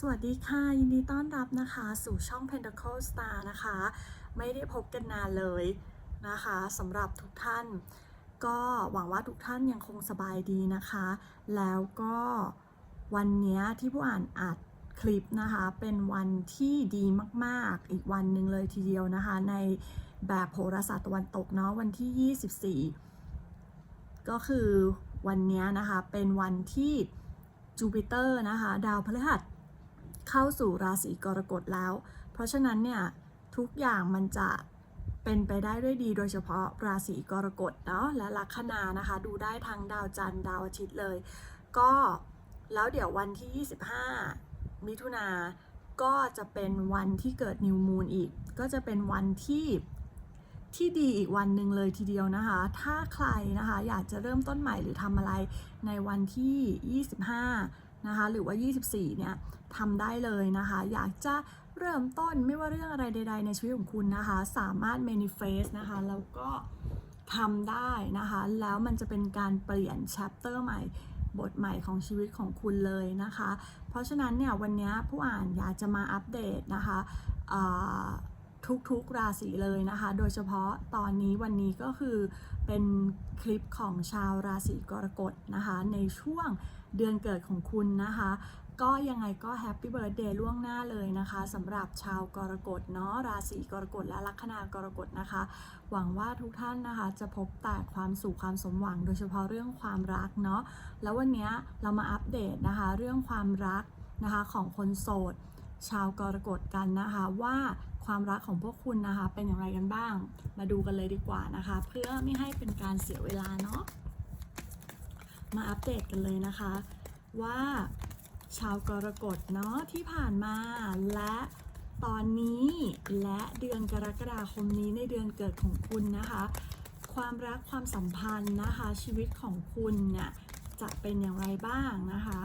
สวัสดีค่ะ ยินดีต้อนรับนะคะ สู่ช่อง Pentacle Star นะคะ ไม่ได้พบกันนานเลยนะคะสำหรับทุกท่าน ก็หวังว่าทุกท่านยังคงสบายดีนะคะ แล้วก็วันนี้ที่ผู้อ่านอัดคลิปนะคะ เป็นวันที่ดีมาก ๆ อีกวันหนึ่งเลยทีเดียวนะคะ ในแบบโหราศาสตร์ตะวันตกเนาะวันที่ 24 ก็คือวันนี้นะคะเป็นวันที่จูปิเตอร์นะคะ ดาวพฤหัส เข้าสู่ราศีกรกฎแล้ว เพราะฉะนั้นเนี่ยทุกอย่างมันจะเป็นไปได้ด้วยดีโดยเฉพาะราศีกรกฎเนาะและลัคนานะคะ ดูได้ทั้งดาวจันทร์ดาวอาทิตย์เลย ก็แล้วเดี๋ยววันที่ 25 มิถุนาก็จะเป็นวันที่เกิดนิวมูนอีก ก็จะเป็นวันที่ที่ดีอีกวันหนึ่งเลยทีเดียวนะคะ ถ้าใครนะคะอยากจะเริ่มต้นใหม่หรือทำอะไรในวันที่ 25 นะคะ หรือว่า 24 เนี่ยทำได้เลยนะคะ อยากจะเริ่มต้นไม่ว่าเรื่องอะไรใด ๆ ในชีวิตของคุณนะคะ สามารถ manifest นะคะ แล้วก็ทำได้นะคะ แล้วมันจะเป็นการเปลี่ยน chapter ใหม่บทใหม่ของชีวิตของคุณเลยนะคะ เพราะฉะนั้นเนี่ยวันนี้ผู้อ่านอยากจะมาอัปเดตนะคะทุกๆราศีเลยนะคะ โดยเฉพาะตอนนี้วันนี้ก็คือเป็นคลิปของชาวราศีกรกฎนะคะ ในช่วง เดือนเกิดของคุณนะคะ ก็ยังไงก็แฮปปี้เบิร์ดเดย์ล่วงหน้าเลยนะคะสำหรับชาวกรกฎเนาะราศีกรกฎและลัคนากรกฎนะคะ หวังว่าทุกท่านนะคะ จะพบแต่ความสุขความสมหวัง โดยเฉพาะเรื่องความรักเนาะแล้ววันนี้เรามาอัปเดตนะคะ เรื่องความรักนะคะของคนโสด ชาวกรกฎกันนะคะว่าความรักของพวกคุณนะคะ เป็นอย่างไรกันบ้าง มาดูกันเลยดีกว่านะคะ เพื่อไม่ให้เป็นการเสียเวลาเนาะ มาอัปเดตกันเลยนะคะ ว่าชาวกรกฎเนาะที่ผ่านมาและตอนนี้และเดือนกรกฎาคมนี้ในเดือนเกิดของคุณนะคะ ความรักความสัมพันธ์นะคะ ชีวิตของคุณเนี่ยจะเป็นอย่างไรบ้างนะคะ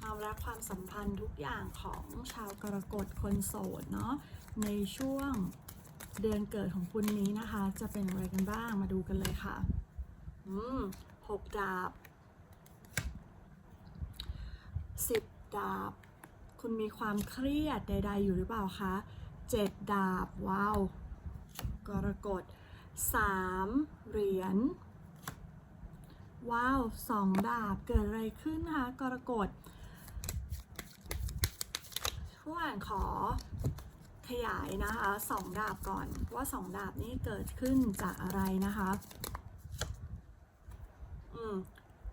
ความรักความสัมพันธ์ทุกอย่างของชาวกรกฎคนโสดเนาะในช่วงเดือนเกิดของคุณนี้นะคะ จะเป็นอะไรกันบ้างมาดูกันเลยค่ะ อืม หกดาบสิบดาบ คุณมีความเครียดใด ๆ อยู่หรือเปล่าคะเจ็ดดาบ ว้าว กรกฎสามเหรียญ ว้าวสองดาบ เกิดอะไรขึ้นนะคะ กรกฎผู้อ่านขอขยายนะคะสองดาบก่อนว่าสองดาบนี้เกิดขึ้นจากอะไรนะคะ อืม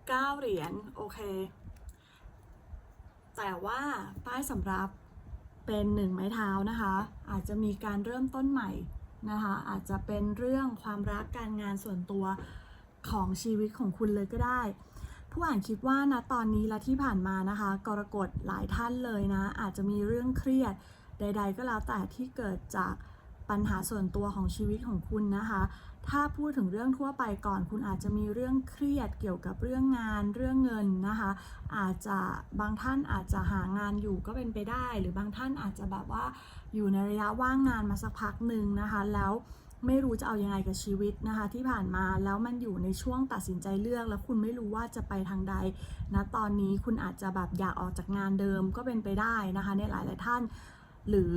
เก้าเหรียญโอเค แต่ว่าป้ายสำรับเป็นหนึ่งไม้เท้านะคะ อาจจะมีการเริ่มต้นใหม่นะคะ อาจจะเป็นเรื่องความรักการงานส่วนตัวของชีวิตของคุณเลยก็ได้ ผู้อ่านคิดว่านะตอนนี้และที่ผ่านมานะคะ กรกฎหลายท่านเลยนะ อาจจะมีเรื่องเครียดใด ๆ ก็แล้วแต่ที่เกิดจาก ปัญหาส่วนตัวของชีวิตของคุณนะคะ ถ้าพูดถึงเรื่องทั่วไปก่อน คุณอาจจะมีเรื่องเครียดเกี่ยวกับเรื่องงาน เรื่องเงินนะคะ อาจจะบางท่านอาจจะหางานอยู่ก็เป็นไปได้ หรือบางท่านอาจจะแบบว่าอยู่ในระยะว่างงานมาสักพักหนึ่งนะคะ แล้วไม่รู้จะเอายังไงกับชีวิตนะคะ ที่ผ่านมาแล้วมันอยู่ในช่วงตัดสินใจเลือก แล้วคุณไม่รู้ว่าจะไปทางใดนะตอนนี้คุณอาจจะแบบอยากออกจากงานเดิมก็เป็นไปได้นะคะ ในหลาย ๆ ท่าน หรือ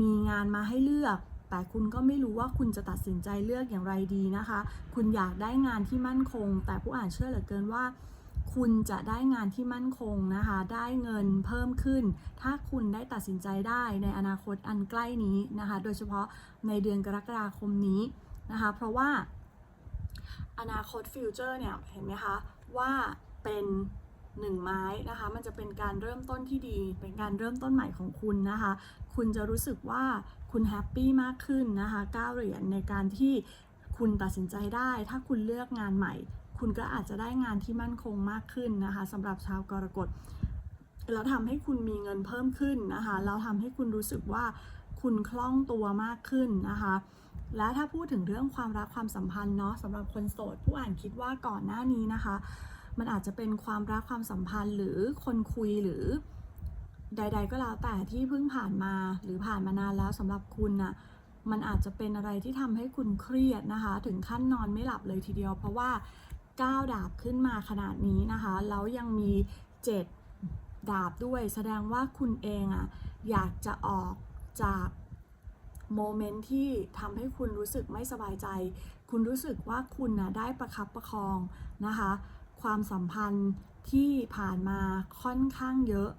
มีงานมาให้เลือก แต่คุณก็ไม่รู้ว่าคุณจะตัดสินใจเลือกอย่างไรดีนะคะ คุณอยากได้งานที่มั่นคง แต่ผู้อ่านเชื่อเหลือเกินว่า คุณจะได้งานที่มั่นคงนะคะ ได้เงินเพิ่มขึ้น ถ้าคุณได้ตัดสินใจได้ในอนาคตอันใกล้นี้นะคะ โดยเฉพาะในเดือนกรกฎาคมนี้นะคะ เพราะว่าอนาคตฟิวเจอร์เนี่ยเห็นไหมคะว่าเป็น หนึ่งไม้นะคะ มันจะเป็นการเริ่มต้นที่ดี เป็นการเริ่มต้นใหม่ของคุณนะคะ คุณจะรู้สึกว่าคุณแฮปปี้มากขึ้นนะคะก้าวเหรียญในการที่คุณตัดสินใจได้ ถ้าคุณเลือกงานใหม่ คุณก็อาจจะได้งานที่มั่นคงมากขึ้นนะคะสำหรับชาวกรกฎแล้วทำให้คุณมีเงินเพิ่มขึ้นนะคะแล้วทำให้คุณรู้สึกว่าคุณคล่องตัวมากขึ้นนะคะและถ้าพูดถึงเรื่องความรักความสัมพันธ์เนาะสำหรับคนโสด ผู้อ่านคิดว่าก่อนหน้านี้นะคะ มันอาจจะเป็นความรักความสัมพันธ์หรือคนคุยหรือใด ๆ ก็แล้วแต่ที่เพิ่งผ่านมาหรือผ่านมานานแล้วสำหรับคุณน่ะมันอาจจะเป็นอะไรที่ทำให้คุณเครียดนะคะ ถึงขั้นนอนไม่หลับเลยทีเดียว เพราะว่าก้าวดาบขึ้นมาขนาดนี้นะคะแล้วยังมีเจ็ดดาบด้วย แสดงว่าคุณเองอะอยากจะออกจากโมเมนต์ที่ทำให้คุณรู้สึกไม่สบายใจ คุณรู้สึกว่าคุณนะได้ประคับประคองนะคะ ความสัมพันธ์ที่ผ่านมาค่อนข้างเยอะ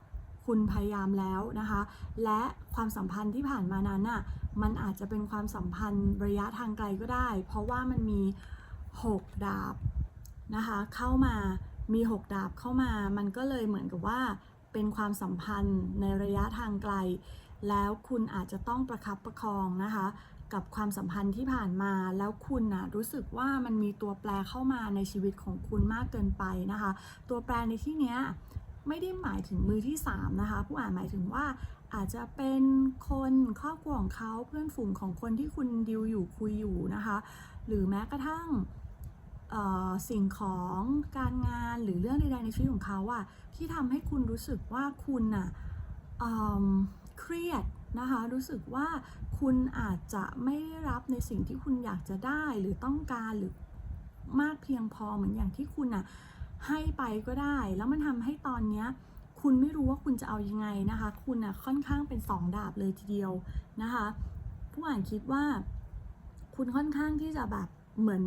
คุณพยายามแล้วนะคะ และความสัมพันธ์ที่ผ่านมานั้นน่ะมันอาจจะเป็นความสัมพันธ์ระยะทางไกลก็ได้ เพราะว่ามันมี 6 ดาบนะคะ เข้ามามี 6 ดาบเข้ามา มันก็เลยเหมือนกับว่าเป็นความสัมพันธ์ในระยะทางไกล แล้วคุณอาจจะต้องประคับประคองนะคะ กับความสัมพันธ์ที่ผ่านมา แล้วคุณนะรู้สึกว่ามันมีตัวแปรเข้ามาในชีวิตของคุณมากเกินไปนะคะ ตัวแปรในที่เนี้ยไม่ได้หมายถึงมือที่ 3 นะคะ ผู้อ่านหมายถึงว่าอาจจะเป็นคนครอบครัวของเขาเพื่อนฝูงของคนที่คุณดิวอยู่คุยอยู่นะคะ หรือแม้กระทั่งสิ่งของการงานหรือเรื่องใดๆในชีวิตของเขาอะที่ทำให้คุณรู้สึกว่าคุณน่ะเอเครียด นะคะ รู้สึกว่าคุณอาจจะไม่ได้รับในสิ่งที่คุณอยากจะได้หรือต้องการหรือมากเพียงพอเหมือนอย่างที่คุณน่ะให้ไปก็ได้ แล้วมันทำให้ตอนเนี้ยคุณไม่รู้ว่าคุณจะเอายังไงนะคะ คุณน่ะค่อนข้างเป็นสองดาบเลยทีเดียวนะคะ ผู้อ่านคิดว่า คุณค่อนข้างที่จะแบบเหมือน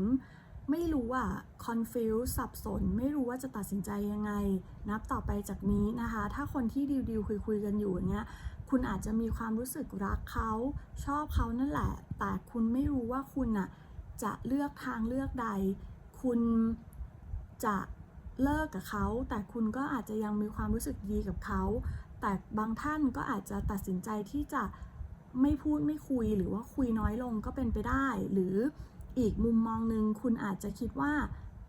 ไม่รู้อะ confuse สับสน ไม่รู้ว่าจะตัดสินใจยังไง นับต่อไปจากนี้นะคะ ถ้าคนที่ดิวดิวคุยคุยๆกันอยู่อย่างเงี้ย คุณอาจจะมีความรู้สึกรักเขาชอบเขานั่นแหละ แต่คุณไม่รู้ว่าคุณอะจะเลือกทางเลือกใด คุณจะเลิกกับเขา แต่คุณก็อาจจะยังมีความรู้สึกดีกับเขา แต่บางท่านก็อาจจะตัดสินใจที่จะไม่พูดไม่คุยหรือว่าคุยน้อยลงก็เป็นไปได้ หรืออีกมุมมองหนึ่งคุณอาจจะคิดว่า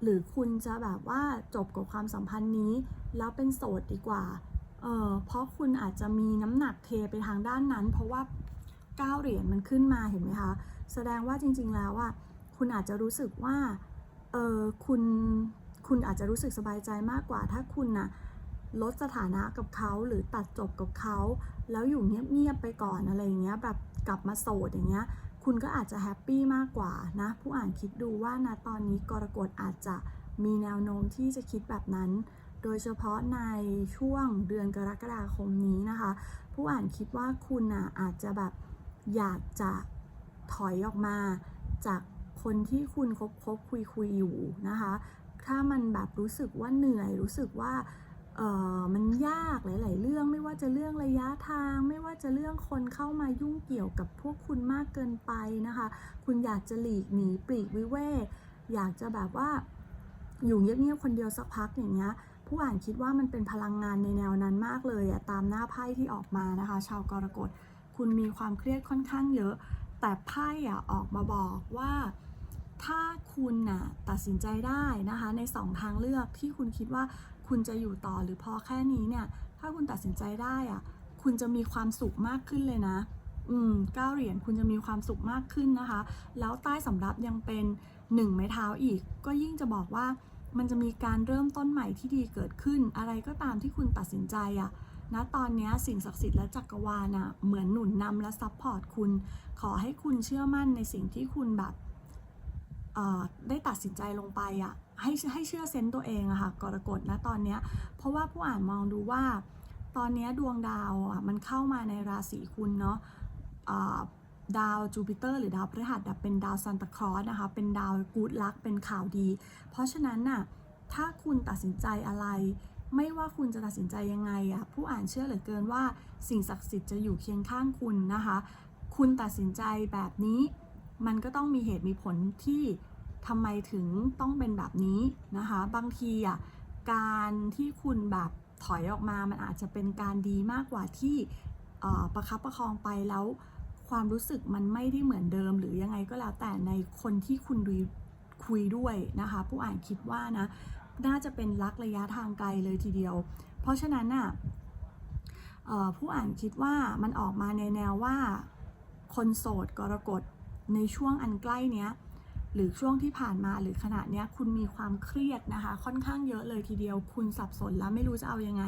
หรือคุณจะแบบว่าจบกับความสัมพันธ์นี้ แล้วเป็นโสดดีกว่า เออเพราะคุณอาจจะมีน้ำหนักเทไปทางด้านนั้น เพราะว่าก้าวเหรียญมันขึ้นมาเห็นไหมคะ แสดงว่าจริง ๆ แล้วอะคุณอาจจะรู้สึกว่าเออคุณคุณอาจจะรู้สึกสบายใจมากกว่า ถ้าคุณน่ะลดสถานะกับเขาหรือตัดจบกับเขา แล้วอยู่เงียบๆไปก่อนอะไรอย่างเงี้ยแบบกลับมาโสดอย่างเงี้ยคุณก็อาจจะแฮปปี้มากกว่านะ ผู้อ่านคิดดูว่านะตอนนี้กรกฎอาจจะมีแนวโน้มที่จะคิดแบบนั้น โดยเฉพาะในช่วงเดือนกรกฎาคมนี้นะคะ ผู้อ่านคิดว่าคุณอะอาจจะแบบอยากจะถอยออกมาจากคนที่คุณคบคบคุยคุยอยู่นะคะ ถ้ามันแบบรู้สึกว่าเหนื่อยรู้สึกว่าเออมันยากหลาย ๆ เรื่องไม่ว่าจะเรื่องระยะทาง ไม่ว่าจะเรื่องคนเข้ามายุ่งเกี่ยวกับพวกคุณมากเกินไปนะคะ คุณอยากจะหลีกหนีปลีกวิเวกอยากจะแบบว่าอยู่เงียบ ๆ คนเดียวสักพักอย่างเงี้ย ผู้อ่านคิดว่ามันเป็นพลังงานในแนวนั้นมากเลยอะตามหน้าไพ่ที่ออกมานะคะ ชาวกรกฎคุณมีความเครียดค่อนข้างเยอะ แต่ไพ่อะออกมาบอกว่าถ้าคุณน่ะตัดสินใจได้นะคะในสองทางเลือกที่คุณคิดว่าคุณจะอยู่ต่อหรือพอแค่นี้เนี่ย ถ้าคุณตัดสินใจได้อะคุณจะมีความสุขมากขึ้นเลยนะ อืมเก้าเหรียญคุณจะมีความสุขมากขึ้นนะคะ แล้วใต้สำรับยังเป็นหนึ่งไม้เท้าอีก ก็ยิ่งจะบอกว่า มันจะมีการเริ่มต้นใหม่ที่ดีเกิดขึ้น อะไรก็ตามที่คุณตัดสินใจอะณตอนนี้สิ่งศักดิ์สิทธิ์และจักรวาลอะเหมือนหนุนนำและซัพพอร์ตคุณ ขอให้คุณเชื่อมั่นในสิ่งที่คุณแบบเอ่อได้ตัดสินใจลงไปอะ่ะให้ให้เชื่อเซนต์ตัวเองอะค่ะกรกฎนะตอนนี้เพราะว่าผู้อ่านมองดูว่า ตอนนี้ดวงดาวอะมันเข้ามาในราศีคุณเนาะอ่า ดาวจูปิเตอร์หรือดาวพฤหัสเป็นดาวซันตาคลอสนะคะ เป็นดาวกูดลัก เป็นข่าวดี เพราะฉะนั้นน่ะ ถ้าคุณตัดสินใจอะไร ไม่ว่าคุณจะตัดสินใจยังไงอะ ผู้อ่านเชื่อเหลือเกินว่าสิ่งศักดิ์สิทธิ์จะอยู่เคียงข้างคุณนะคะ คุณตัดสินใจแบบนี้ มันก็ต้องมีเหตุมีผลที่ทำไมถึงต้องเป็นแบบนี้นะคะ บางทีอะ การที่คุณแบบถอยออกมา มันอาจจะเป็นการดีมากกว่าที่ประคับประคองไปแล้ว ความรู้สึกมันไม่ได้เหมือนเดิม หรือยังไงก็แล้วแต่ในคนที่คุณดูคุยด้วยนะคะ ผู้อ่านคิดว่านะน่าจะเป็นรักระยะทางไกลเลยทีเดียว เพราะฉะนั้นน่ะผู้อ่านคิดว่ามันออกมาในแนวว่าคนโสดกรกฎในช่วงอันใกล้เนี้ยหรือช่วงที่ผ่านมาหรือขณะเนี้ยคุณมีความเครียดนะคะ ค่อนข้างเยอะเลยทีเดียว คุณสับสนแล้วไม่รู้จะเอายังไง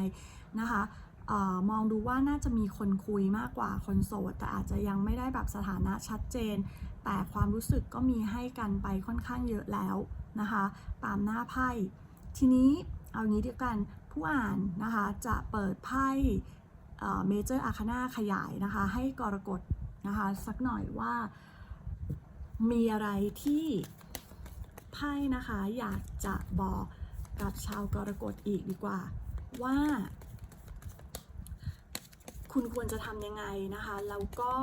นะคะ ออมองดูว่าน่าจะมีคนคุยมากกว่าคนโสด แต่อาจจะยังไม่ได้แบบสถานะชัดเจน แต่ความรู้สึกก็มีให้กันไปค่อนข้างเยอะแล้วนะคะ ตามหน้าไพ่ทีนี้เอางี้ดียวกันผผู้อ่านนะคะจะเปิดไพ่เมเจอร์อาคานาขยายนะคะ ให้กรกฎนะคะสักหน่อยว่ามีอะไรที่ไพ่นะคะอยากจะบอกกับชาวกรกฎอีกดีกว่า ว่า คุณควรจะทำยังไงนะคะ แล้วก็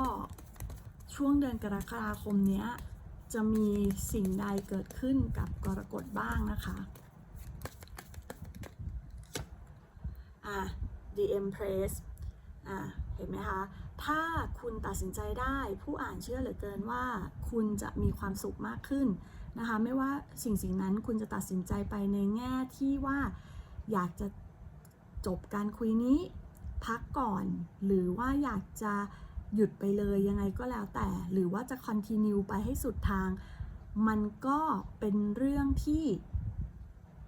ช่วงเดือนกรกฎาคมเนี้ยจะมีสิ่งใดเกิดขึ้นกับกรกฎบ้างนะคะอะ The Empress อะเห็นไหมคะ ถ้าคุณตัดสินใจได้ผู้อ่านเชื่อเหลือเกินว่า คุณจะมีความสุขมากขึ้นนะคะ ไม่ว่าสิ่งสิ่งนั้นคุณจะตัดสินใจไปในแง่ที่ว่าอยากจะจบการคุยนี้ พักก่อน หรือว่าอยากจะหยุดไปเลยยังไงก็แล้วแต่ หรือว่าจะ continue ไปให้สุดทาง มันก็เป็นเรื่องที่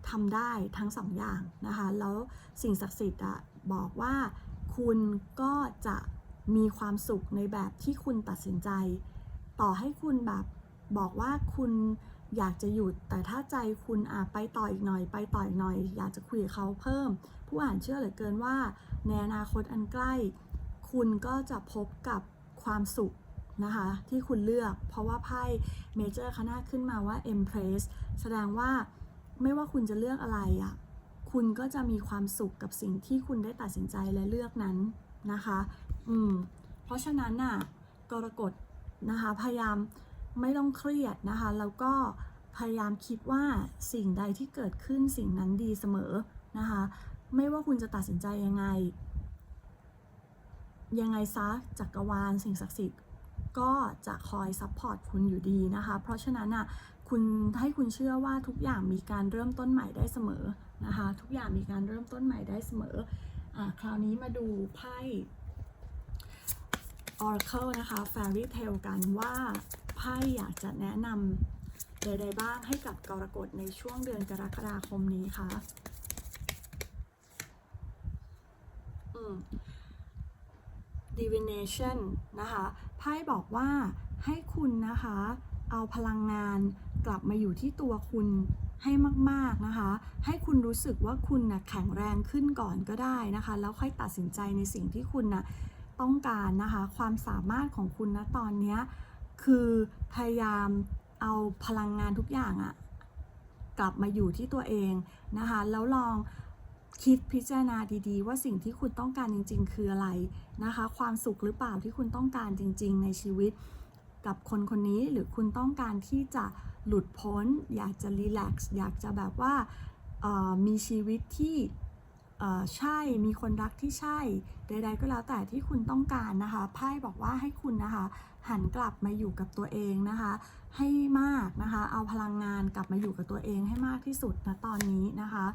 ทำได้ทั้งสองอย่างนะคะ แล้วสิ่งศักดิ์สิทธิ์อะบอกว่าคุณก็จะมีความสุขในแบบที่คุณตัดสินใจ ต่อให้คุณแบบบอกว่าคุณ อยากจะหยุด แต่ถ้าใจคุณอะไปต่ออีกหน่อย ไปต่ออีกหน่อย อยากจะคุยกับเขาเพิ่ม ผู้อ่านเชื่อเหลือเกินว่า ในอนาคตอันใกล้ คุณก็จะพบกับความสุขนะคะที่คุณเลือก เพราะว่าไพ่เมเจอร์คณะขึ้นมาว่า Empress แสดงว่าไม่ว่าคุณจะเลือกอะไรอะ่ะคุณก็จะมีความสุขกับสิ่งที่คุณได้ตัดสินใจและเลือกนั้นนะคะ อืม เพราะฉะนั้นน่ะกรกฎนะคะ พยายาม ไม่ต้องเครียดนะคะ แล้วก็พยายามคิดว่าสิ่งใดที่เกิดขึ้นสิ่งนั้นดีเสมอนะคะ ไม่ว่าคุณจะตัดสินใจยังไง ยังไงซะจักรวาลสิ่งศักดิ์สิทธิ์ก็จะคอยซัพพอร์ตคุณอยู่ดีนะคะ เพราะฉะนั้นอะคุณให้คุณเชื่อว่าทุกอย่างมีการเริ่มต้นใหม่ได้เสมอนะคะ ทุกอย่างมีการเริ่มต้นใหม่ได้เสมออะคราวนี้มาดูไพ่ Oracle นะคะ Fairy Tale กันว่า พ่อยากจะแนะนำใดๆบ้างให้กับกรกฎในช่วงเดือนกรกฎาคมนี้คะอืม divination นะคะไพ่บอกว่าให้คุณนะคะ เอาพลังงานกลับมาอยู่ที่ตัวคุณให้มาก ๆ นะคะ ให้คุณรู้สึกว่าคุณนะแข็งแรงขึ้นก่อนก็ได้นะคะ แล้วค่อยตัดสินใจในสิ่งที่คุณนะต้องการนะคะ ความสามารถของคุณนะตอนนี้ คือพยายามเอาพลังงานทุกอย่างอะกลับมาอยู่ที่ตัวเองนะคะแล้วลองคิดพิจารณาดีๆ ว่าสิ่งที่คุณต้องการจริง ๆ คืออะไรนะคะ ความสุขหรือเปล่าที่คุณต้องการจริง ๆ ในชีวิต กับคนคนนี้หรือคุณต้องการที่จะหลุดพ้น อยากจะรีแลกซ์อยากจะแบบว่ามีชีวิตที่ ใช่มีคนรักที่ใช่ใดๆก็แล้วแต่ที่คุณต้องการนะคะไพ่บอกว่าให้คุณนะคะ หันกลับมาอยู่กับตัวเองนะคะ ให้มากนะคะ เอาพลังงานกลับมาอยู่กับตัวเองให้มากที่สุดนะตอนนี้นะคะ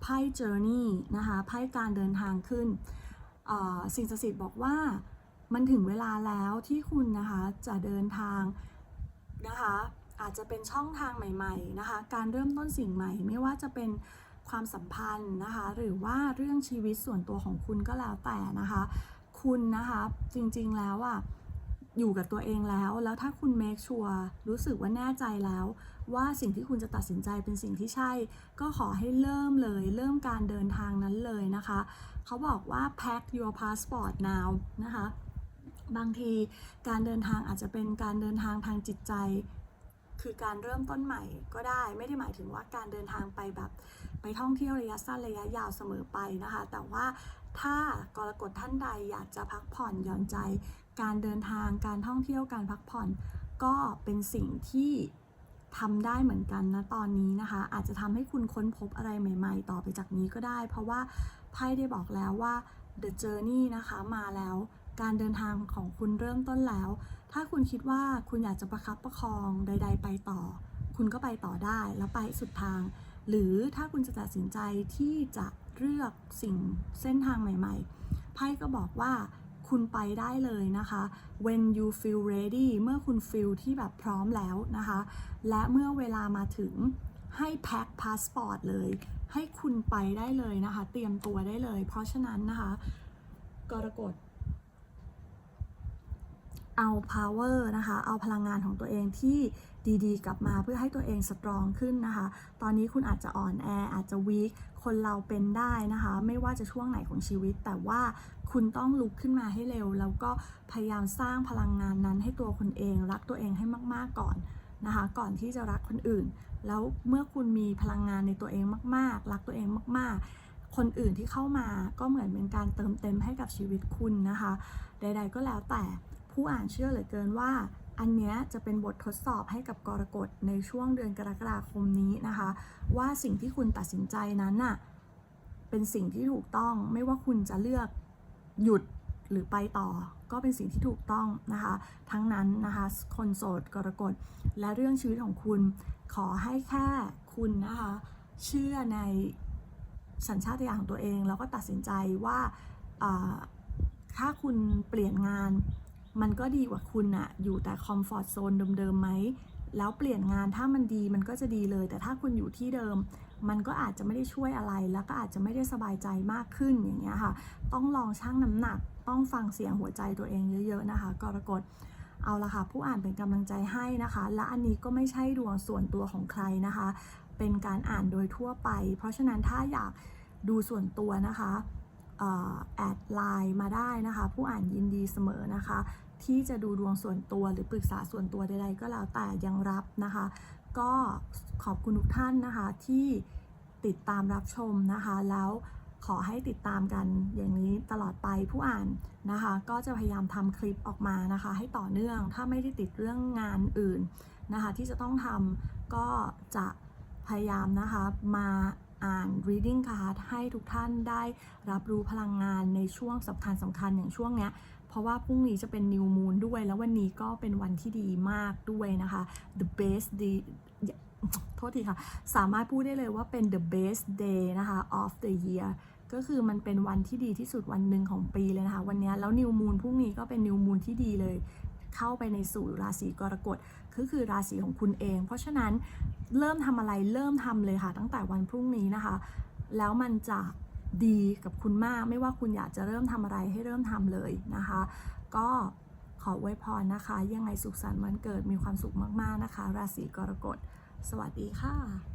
ไพ่ journey นะคะไพ่การเดินทางขึ้นสิ่งศักดิ์สิทธิ์บอกว่ามันถึงเวลาแล้วที่คุณนะคะจะเดินทางนะคะอาจจะเป็นช่องทางใหม่ ๆนะคะ การเริ่มต้นสิ่งใหม่ไม่ว่าจะเป็น ความสัมพันธ์นะคะ หรือว่าเรื่องชีวิตส่วนตัวของคุณก็แล้วแต่นะคะ คุณนะคะจริงๆแล้วอะอยู่กับตัวเองแล้ว แล้วถ้าคุณ make sure รู้สึกว่าแน่ใจแล้ว ว่าสิ่งที่คุณจะตัดสินใจเป็นสิ่งที่ใช่ ก็ขอให้เริ่มเลย เริ่มการเดินทางนั้นเลยนะคะ เขาบอกว่า pack your passport now นะคะ บางทีการเดินทางอาจจะเป็นการเดินทางทางจิตใจ คือการเริ่มต้นใหม่ก็ได้ไม่ได้หมายถึงว่าการเดินทางไปแบบ ไปท่องเที่ยวระยะสั้นระยะยาวเสมอไปนะคะ แต่ว่าถ้ากรกฎท่านใดอยากจะพักผ่อนหย่อนใจ การเดินทางการท่องเที่ยวการพักผ่อน ก็เป็นสิ่งที่ทำได้เหมือนกันนะตอนนี้นะคะ อาจจะทำให้คุณค้นพบอะไรใหม่ ๆ ต่อไปจากนี้ก็ได้ เพราะว่าไพ่ได้บอกแล้วว่า the journey นะคะมาแล้ว การเดินทางของคุณเริ่มต้นแล้ว ถ้าคุณคิดว่าคุณอยากจะประคับประคองใด ๆ ไปต่อ คุณก็ไปต่อได้แล้วไปสุดทาง หรือถ้าคุณจะตัดสินใจที่จะเลือกสิ่งเส้นทางใหม่ ๆ ไพ่ก็บอกว่าคุณไปได้เลยนะคะ when you feel ready เมื่อคุณ feel ที่แบบพร้อมแล้วนะคะ และเมื่อเวลามาถึงให้แพ็คพาสปอร์ตเลย ให้คุณไปได้เลยนะคะ เตรียมตัวได้เลย เพราะฉะนั้นนะคะ กรกฎ เอา power นะคะ เอาพลังงานของตัวเองที่ดีๆ กลับมาเพื่อให้ตัวเองสตรองขึ้นนะคะ ตอนนี้คุณอาจจะอ่อนแออาจจะ weak คนเราเป็นได้นะคะ ไม่ว่าจะช่วงไหนของชีวิต แต่ว่าคุณต้องลุกขึ้นมาให้เร็ว แล้วก็พยายามสร้างพลังงานนั้นให้ตัวคุณเอง รักตัวเองให้มากๆก่อนนะคะ ก่อนที่จะรักคนอื่น แล้วเมื่อคุณมีพลังงานในตัวเองมาก ๆ รักตัวเองมาก ๆคนอื่นที่เข้ามาก็เหมือนเป็นการเติมเต็มให้กับชีวิตคุณนะคะ ใด ๆ ก็แล้วแต่ ผู้อ่านเชื่อเหลือเกินว่า อันเนี้ยจะเป็นบททดสอบให้กับกรกฎในช่วงเดือนกรกฎาคมนี้นะคะ ว่าสิ่งที่คุณตัดสินใจนั้นน่ะเป็นสิ่งที่ถูกต้องไม่ว่าคุณจะเลือกหยุดหรือไปต่อ ก็เป็นสิ่งที่ถูกต้องนะคะ ทั้งนั้นนะคะคนโสดกรกฎและเรื่องชีวิตของคุณ ขอให้แค่คุณนะคะเชื่อในสัญชาตญาณของตัวเอง แล้วก็ตัดสินใจว่าถ้าคุณเปลี่ยนงาน มันก็ดีกว่าคุณอะอยู่แต่คอมฟอร์ทโซนเดิมๆไหม แล้วเปลี่ยนงานถ้ามันดีมันก็จะดีเลย แต่ถ้าคุณอยู่ที่เดิม มันก็อาจจะไม่ได้ช่วยอะไร แล้วก็อาจจะไม่ได้สบายใจมากขึ้นอย่างเงี้ยค่ะ ต้องลองชั่งน้ำหนัก ต้องฟังเสียงหัวใจตัวเองเยอะๆนะคะ กรกฎเอาละค่ะ ผู้อ่านเป็นกำลังใจให้นะคะ และอันนี้ก็ไม่ใช่ดวงส่วนตัวของใครนะคะ เป็นการอ่านโดยทั่วไป เพราะฉะนั้นถ้าอยากดูส่วนตัวนะคะ แอดไลน์มาได้นะคะ ผู้อ่านยินดีเสมอนะคะ ที่จะดูดวงส่วนตัวหรือปรึกษาส่วนตัวใดๆ ก็แล้วแต่ยังรับนะคะ ก็ขอบคุณทุกท่านนะคะที่ติดตามรับชมนะคะ แล้วขอให้ติดตามกันอย่างนี้ตลอดไปผู้อ่านนะคะ ก็จะพยายามทำคลิปออกมานะคะ ให้ต่อเนื่องถ้าไม่ได้ติดเรื่องงานอื่นนะคะ ที่จะต้องทำก็จะพยายามนะคะมา อ่าน reading card ให้ทุกท่านได้รับรู้พลังงานในช่วงสำคัญสำคัญอย่างช่วงเนี้ยเพราะว่าพรุ่งนี้จะเป็น new moon ด้วย แล้ววันนี้ก็เป็นวันที่ดีมากด้วยนะคะ the best day โทษทีค่ะ สามารถพูดได้เลยว่าเป็น the best day นะคะ of the year ก็คือมันเป็นวันที่ดีที่สุดวันหนึ่งของปีเลยนะคะ วันนี้แล้ว new moon พรุ่งนี้ก็เป็น new moon ที่ดีเลย เข้าไปในสู่ราศีกรกฎก็คือราศีของคุณเอง เพราะฉะนั้นเริ่มทำอะไรเริ่มทำเลยค่ะ ตั้งแต่วันพรุ่งนี้นะคะ แล้วมันจะดีกับคุณมาก ไม่ว่าคุณอยากจะเริ่มทำอะไรให้เริ่มทำเลยนะคะ ก็ขออวยพรนะคะ ยังไงสุขสันต์วันเกิดมีความสุขมากๆนะคะ ราศีกรกฎ สวัสดีค่ะ